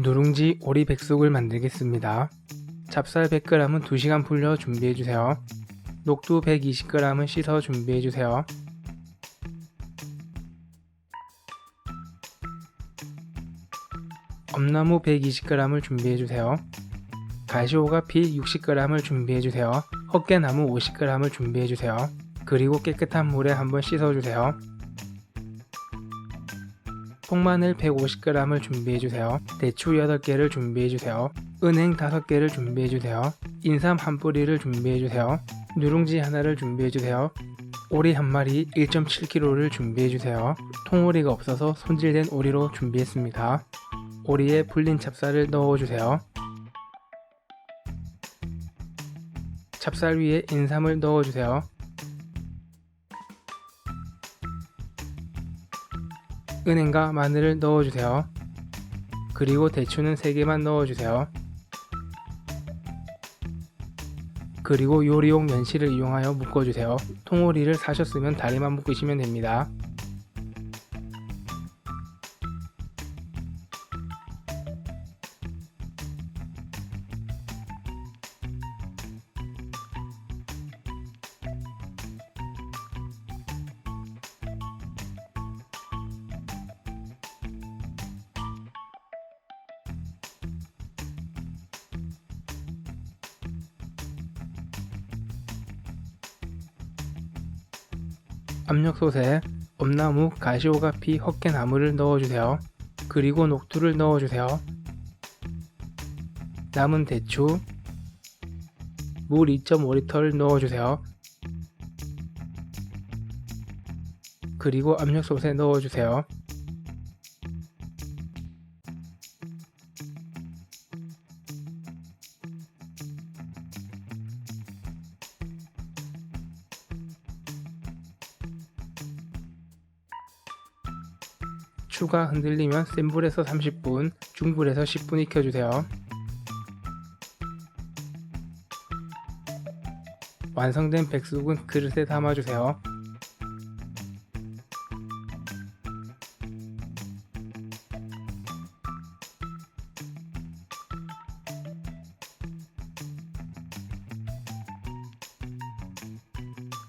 누룽지 오리 백숙을 만들겠습니다. 찹쌀 100g은 2시간 불려 준비해주세요. 녹두 120g은 씻어 준비해주세요. 엄나무 120g을 준비해주세요. 가시오가 피 60g을 준비해주세요. 헛개나무 50g을 준비해주세요. 그리고 깨끗한 물에 한번 씻어주세요. 통마늘 150g을 준비해주세요. 대추 8개를 준비해주세요. 은행 5개를 준비해주세요. 인삼 한 뿌리를 준비해주세요. 누룽지 하나를 준비해주세요. 오리 한 마리 1.7kg를 준비해주세요. 통오리가 없어서 손질된 오리로 준비했습니다. 오리에 불린 찹쌀을 넣어주세요. 찹쌀 위에 인삼을 넣어주세요. 은행과 마늘을 넣어주세요. 그리고 대추는 3개만 넣어주세요. 그리고 요리용 면실을 이용하여 묶어주세요. 통오리를 사셨으면 다리만 묶으시면 됩니다. 압력솥에 엄나무, 가시오가피, 헛개나무를 넣어주세요. 그리고 녹두를 넣어주세요. 남은 대추, 물 2.5리터를 넣어주세요. 그리고 압력솥에 넣어주세요. 추가 흔들리면 센 불에서 30분, 중불에서 10분 익혀주세요. 완성된 백숙은 그릇에 담아주세요.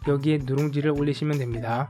여기에 누룽지를 올리시면 됩니다.